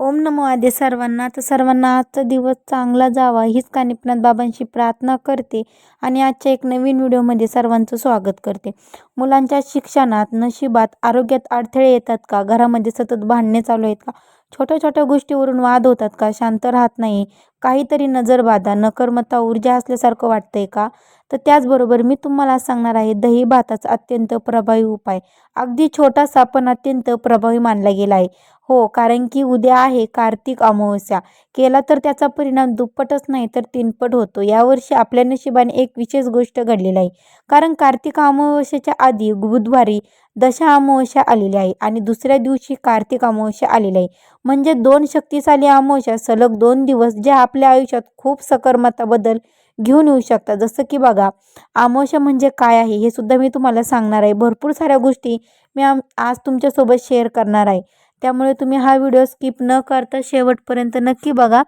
ओम नमो आदे सर्वांना. तर सर्वांना आजचा दिवस चांगला जावा हीच कानिपनाथ बाबांशी प्रार्थना करते आणि आजच्या एक नवीन व्हिडिओमध्ये सर्वांचं स्वागत करते. मुलांच्या शिक्षणात नशिबात आरोग्यात अडथळे येतात का? घरामध्ये सतत भांडणे चालू आहेत का? छोट्या छोट्या गोष्टीवरून वाद होतात का? शांत राहत नाही. काहीतरी नजरबाधा नकर्मता ऊर्जा असल्यासारखं वाटतंय का? तर त्याचबरोबर मी तुम्हाला सांगणार आहे दही भाताचा अत्यंत प्रभावी उपाय. अगदी छोटासा पण अत्यंत प्रभावी मानला गेला आहे. हो कारण की उद्या आहे कार्तिक अमावस्या. केला तर त्याचा परिणाम दुप्पटच नाही तर तीनपट होतो. यावर्षी आपल्या नशिबाने एक विशेष गोष्ट घडलेली आहे. कारण कार्तिक अमावस्येच्या आधी बुधवारी दशा अमावस्या आलेली आहे आणि दुसऱ्या दिवशी कार्तिक अमावस्या आलेली आहे. म्हणजे दोन शक्तिशाली अमावस्या सलग दोन दिवस ज्या आपल्या आयुष्यात खूप सकर्मता बदल घेऊन येऊ शकतात. जसं की बघा अमावस्या म्हणजे काय आहे हे सुद्धा मी तुम्हाला सांगणार आहे. भरपूर साऱ्या गोष्टी मी आज तुमच्यासोबत शेअर करणार आहे. त्यामुळे तुम्ही हा व्हिडिओ स्किप न करता शेवटपर्यंत नक्की बघा.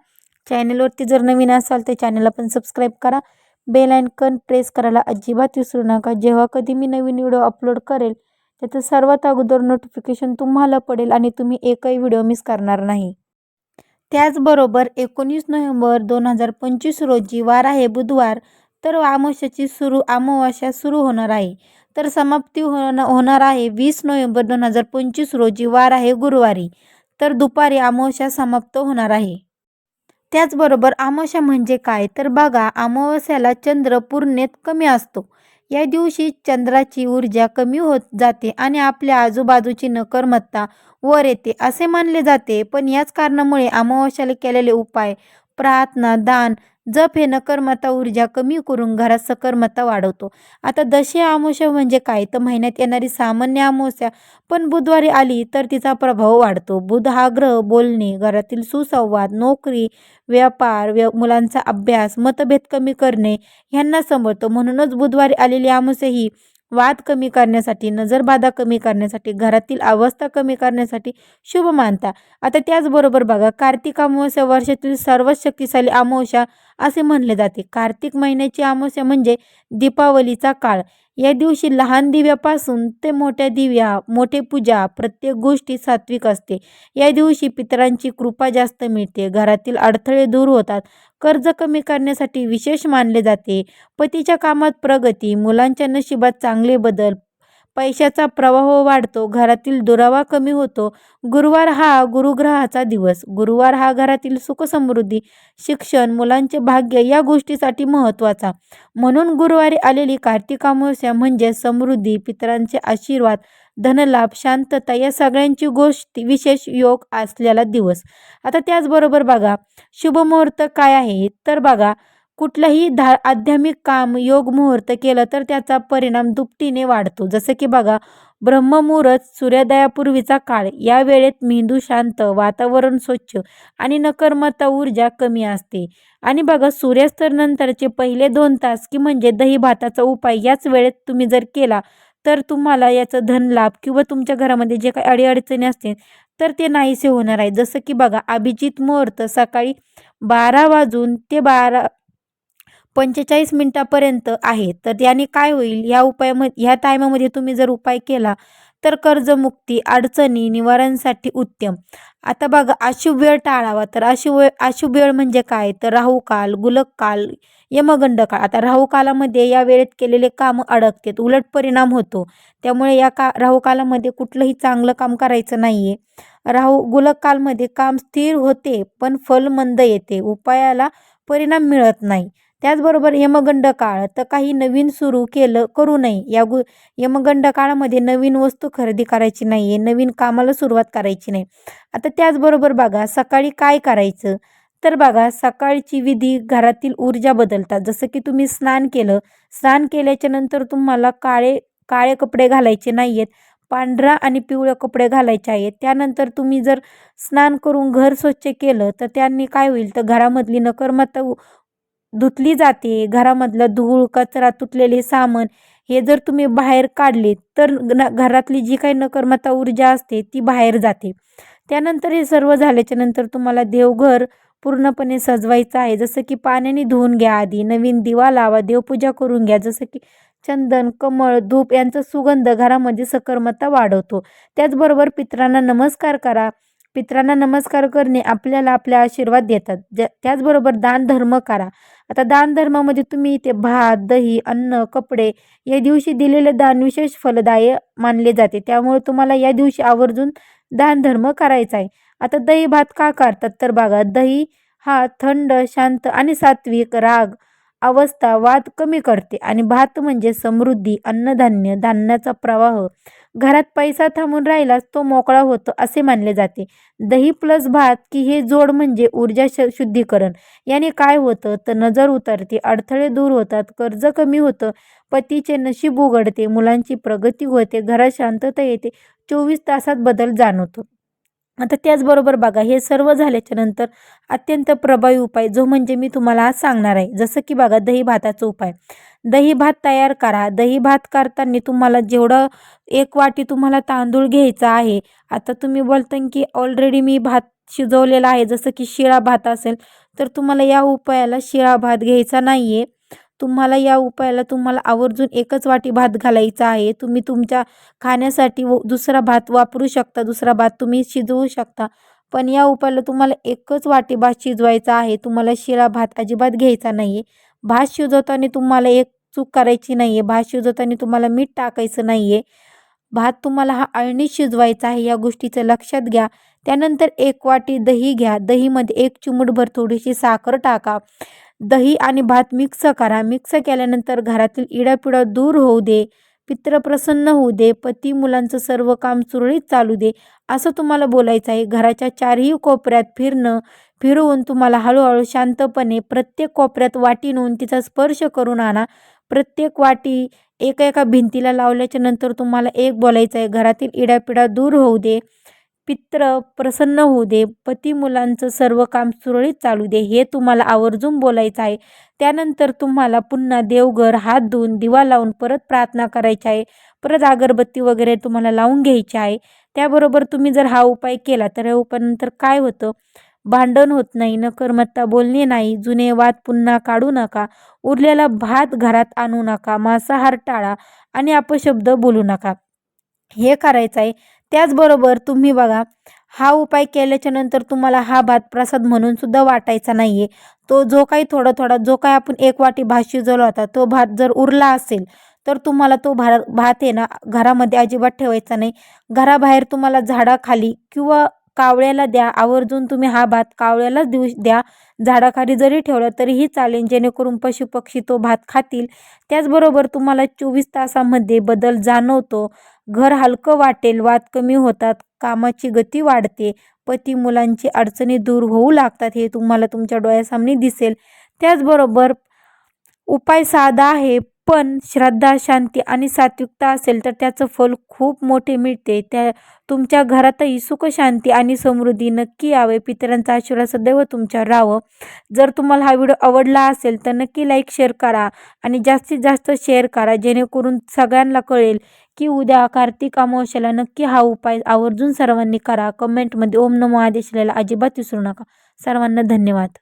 चॅनलवरती जर नवीन असाल तर चॅनलला पण सबस्क्राईब करा. बेल आयकन प्रेस करायला अजिबात विसरू नका. जेव्हा कधी मी नवीन व्हिडिओ अपलोड करेल त्याचं सर्वात अगोदर नोटिफिकेशन तुम्हाला पडेल आणि तुम्ही एकही व्हिडिओ मिस करणार नाही. त्याचबरोबर एकोणीस नोव्हेंबर दोन हजार पंचवीस रोजी वार आहे बुधवार तर अमावस्याची सुरू अमावस्या सुरू होणार आहे. तर समाप्ती होणं होणार आहे. वीस नोव्हेंबर दोन हजार पंचवीस रोजी वार आहे गुरुवारी. तर दुपारी अमावस्या समाप्त होणार आहे. त्याचबरोबर अमावस्या म्हणजे काय? तर बघा अमावस्याला चंद्र पूर्णेत कमी असतो. या दिवशी चंद्राची ऊर्जा कमी होत जाते आणि आपल्या आजूबाजूची नकर्मत्ता वर येते असे मानले जाते. पण याच कारणामुळे अमावस्याला केलेले उपाय प्रार्थना दान जप हे नकर्मता ऊर्जा कमी करून घरात सकर्मता वाढवतो. आता दशी अमावस्या म्हणजे काय? तर महिन्यात येणारी सामान्य अमावस्या पण बुधवारी आली तर तिचा प्रभाव वाढतो. बुध हा ग्रह बोलणे घरातील सुसंवाद नोकरी व्यापार व्य मुलांचा अभ्यास मतभेद कमी करणे ह्यांना सांभाळतो. म्हणूनच बुधवारी आलेली अमावस्या ही वाद कमी करण्यासाठी नजरबाधा कमी करण्यासाठी घरातील अवस्था कमी करण्यासाठी शुभ मानता. आता त्याचबरोबर बघा कार्तिक अमावस्या वर्षातील सर्वात शक्तिशाली अमावस्या असे म्हणले जाते. कार्तिक महिन्याची अमावस्या म्हणजे दीपावलीचा काळ. या दिवशी लहान दिव्यापासून ते मोठ्या दिव्या मोठे पूजा प्रत्येक गोष्टी सात्विक असते. या दिवशी पितरांची कृपा जास्त मिळते. घरातील अडथळे दूर होतात. कर्ज कमी करण्यासाठी विशेष मानले जाते. पतीच्या कामात प्रगती मुलांच्या नशिबात चांगले बदल पैशाचा प्रवाह वाढतो घरातील दुरावा कमी होतो. गुरुवार हा गुरुग्रहाचा दिवस. गुरुवार हा घरातील सुखसमृद्धी शिक्षण मुलांचे भाग्य या गोष्टीसाठी महत्त्वाचा. म्हणून गुरुवारी आलेली कार्तिक अमावस्या म्हणजे समृद्धी पितरांचे आशीर्वाद धनलाभ शांतता या सगळ्यांची गोष्टी विशेष योग असलेला दिवस. आता त्याचबरोबर बघा शुभमुहूर्त काय आहे? तर बघा कुठलंही धा आध्यात्मिक काम योग मुहूर्त केलं तर त्याचा परिणाम दुपटीने वाढतो. जसं की बघा ब्रह्ममुहूर्त सूर्योदयापूर्वीचा काळ. या वेळेत मेंदू शांत वातावरण स्वच्छ आणि नकर्मता ऊर्जा कमी असते. आणि बघा सूर्यास्तानंतरचे पहिले दोन तास की म्हणजे दही भाताचा उपाय याच वेळेत तुम्ही जर केला तर तुम्हाला याचं धनलाभ किंवा तुमच्या घरामध्ये जे काही अडीअडचणी असतील तर ते नाहीसे होणार आहे. जसं की बघा अभिजित मुहूर्त सकाळी बारा वाजून ते बारा पंचेचाळीस मिनटापर्यंत आहे. तर त्याने काय होईल? ह्या उपायाम ह्या टायमामध्ये तुम्ही जर उपाय केला तर कर्जमुक्ती अडचणी निवारणसाठी उत्तम. आता बघा अशुभ वेळ टाळावा. तर अशुभ वेळ अशुभ वेळ म्हणजे काय? तर राहुकाल गुलक काल यमगंड काळ. आता राहू कालामध्ये या वेळेत केलेले काम अडकतेत. उलट परिणाम होतो. त्यामुळे या का राहू कालामध्ये कुठलंही चांगलं काम करायचं नाही आहे राहू गुलक कालमध्ये काम स्थिर होते पण फल मंद येते. उपायाला परिणाम मिळत नाही. त्याचबरोबर यमगंड काळ तर काही नवीन सुरू केलं करू नये. या गु यमगंड काळामध्ये नवीन वस्तू खरेदी करायची नाही आहे नवीन कामाला सुरुवात करायची नाही. आता त्याचबरोबर बघा सकाळी काय करायचं? तर बघा सकाळची विधी घरातील ऊर्जा बदलतात. जसं की तुम्ही स्नान केलं स्नान केल्याच्यानंतर तुम्हाला काळे काळे कपडे घालायचे नाही आहेत पांढरा आणि पिवळे कपडे घालायचे आहेत. त्यानंतर तुम्ही जर स्नान करून घर स्वच्छ केलं तर त्यांनी काय होईल? तर घरामधली नकर्मता धुतली जाते. घरामधलं धूळ कचरा तुटलेले सामान हे जर तुम्ही बाहेर काढले तर न घरातली जी काही नकर्मता ऊर्जा असते ती बाहेर जाते. त्यानंतर हे सर्व झाल्याच्यानंतर तुम्हाला देवघर पूर्णपणे सजवायचं आहे. जसं की पाण्याने धुवून घ्या आधी नवीन दिवा लावा देवपूजा करून घ्या. जसं की चंदन कमळ धूप यांचा सुगंध घरामध्ये सकर्मता वाढवतो. त्याचबरोबर पित्रांना नमस्कार करा. पित्रांना नमस्कार करणे आपल्याला आपले आशीर्वाद देतात. ज त्याचबरोबर दान धर्म करा. आता दान धर्मामध्ये तुम्ही इथे भात दही अन्न कपडे या दिवशी दिलेले दान विशेष फलदायी मानले जाते. त्यामुळे तुम्हाला या दिवशी आवर्जून दान धर्म करायचा आहे. आता दही भात का करतात? तर बघा दही हा थंड शांत आणि सात्विक राग अवस्था वाद कमी करते आणि भात म्हणजे समृद्धी अन्नधान्य धान्याचा प्रवाह. घरात पैसा थांबून राहिलाच तो मोकळा होतो असे मानले जाते. दही प्लस भात की हे जोड म्हणजे ऊर्जा श शुद्धीकरण. याने काय होतं? तर नजर उतरते अडथळे दूर होतात कर्ज कमी होतं पतीचे नशीब उघडते मुलांची प्रगती होते घरात शांतता येते. चोवीस तासात बदल जाणवतो. आता त्याचबरोबर बघा हे सर्व झाल्याच्यानंतर अत्यंत प्रभावी उपाय जो म्हणजे मी तुम्हाला आज सांगणार आहे. जसं की बघा दही भाताचा उपाय. दही भात तयार करा. दही भात करताना तुम्हाला जेवढं एक वाटी तुम्हाला तांदूळ घ्यायचा आहे आता तुम्ही बोलता की ऑलरेडी मी भात शिजवलेला आहे. जसं की शिळा भात असेल तर तुम्हाला या उपायाला शिळा भात घ्यायचा नाही आहे तुम्हाला या उपायाला तुम्हाला आवर्जून एकच वाटी भात घालायचा आहे. तुम्ही तुमच्या खाण्यासाठी व दुसरा भात वापरू शकता दुसरा भात तुम्ही शिजवू शकता. पण या उपायाला तुम्हाला एकच वाटी भात शिजवायचा आहे. तुम्हाला शिळा भात अजिबात घ्यायचा नाही आहे भात शिजवताना तुम्हाला एक चूक करायची नाही आहे भात शिजवताना तुम्हाला मीठ टाकायचं नाही आहे भात तुम्हाला हा अळणी शिजवायचा आहे या गोष्टीचं लक्षात घ्या. त्यानंतर एक वाटी दही घ्या. दहीमध्ये एक चिमूटभर थोडीशी साखर टाका. दही आणि भात मिक्स करा. मिक्स केल्यानंतर घरातील इडापिडा दूर होऊ दे पित्र प्रसन्न होऊ दे पती मुलांचं सर्व काम सुरळीत चालू दे असं तुम्हाला बोलायचं आहे. घराच्या चारही कोपऱ्यात फिरणं फिरवून तुम्हाला हळूहळू शांतपणे प्रत्येक कोपऱ्यात वाटी नेऊन तिचा स्पर्श करून आणा. प्रत्येक वाटी एका एका भिंतीला लावल्याच्या नंतर तुम्हाला एक बोलायचं आहे. घरातील इडापिडा दूर होऊ दे. पित्र प्रसन्न होऊ दे पती मुलांचं सर्व काम सुरळीत चालू दे हे तुम्हाला आवर्जून बोलायचं आहे. त्यानंतर तुम्हाला पुन्हा देवघर हात धुवून दिवा लावून परत प्रार्थना करायची आहे. परत अगरबत्ती वगैरे तुम्हाला लावून घ्यायची आहे. त्याबरोबर तुम्ही जर हा उपाय केला तर या उपायानंतर काय होतं? भांडण होत नाही नकर्मत्ता बोलणे नाही जुने वाद पुन्हा काढू नका उरलेला भात घरात आणू नका मांसाहार टाळा आणि अपशब्द बोलू नका. हे करायचं आहे. त्याचबरोबर तुम्ही बघा हा उपाय केल्याच्यानंतर तुम्हाला हा भात प्रसाद म्हणून सुद्धा वाटायचा नाही आहे तो जो काही थोडा थोडा जो काही आपण एक वाटी भात शिजवला होता तो भात जर उरला असेल तर तुम्हाला तो भा भात आहे ना घरामध्ये अजिबात ठेवायचा नाही. घराबाहेर तुम्हाला झाडाखाली किंवा कावळ्याला द्या. आवर्जून तुम्ही हा भात कावळ्यालाच देऊ द्या. झाडाखाली जरी ठेवला तरीही चालेल. जेणेकरून पशुपक्षी तो भात खातील. त्याचबरोबर तुम्हाला चोवीस तासामध्ये बदल जाणवतो. घर हलकं वाटेल. वाद कमी होतात. कामाची गती वाढते. पती मुलांची अडचणी दूर होऊ लागतात हे तुम्हाला तुमच्या डोळ्यासामने दिसेल. त्याचबरोबर उपाय साधा आहे. पण श्रद्धा शांती आणि सात्विकता असेल तर त्याचं फल खूप मोठे मिळते. त्या तुमच्या घरातही सुख शांती आणि समृद्धी नक्की यावे. पितरांचा आशीर्वाद सदैव तुमच्यावर राहावं. जर तुम्हाला हा व्हिडिओ आवडला असेल तर नक्की लाईक शेअर करा आणि जास्तीत जास्त शेअर करा. जेणेकरून सगळ्यांना कळेल की उद्या कार्तिक अमावस्याला नक्की हा उपाय आवर्जून सर्वांनी करा. कमेंटमध्ये ओम नमो आदेश अजिबात विसरू नका. सर्वांना धन्यवाद.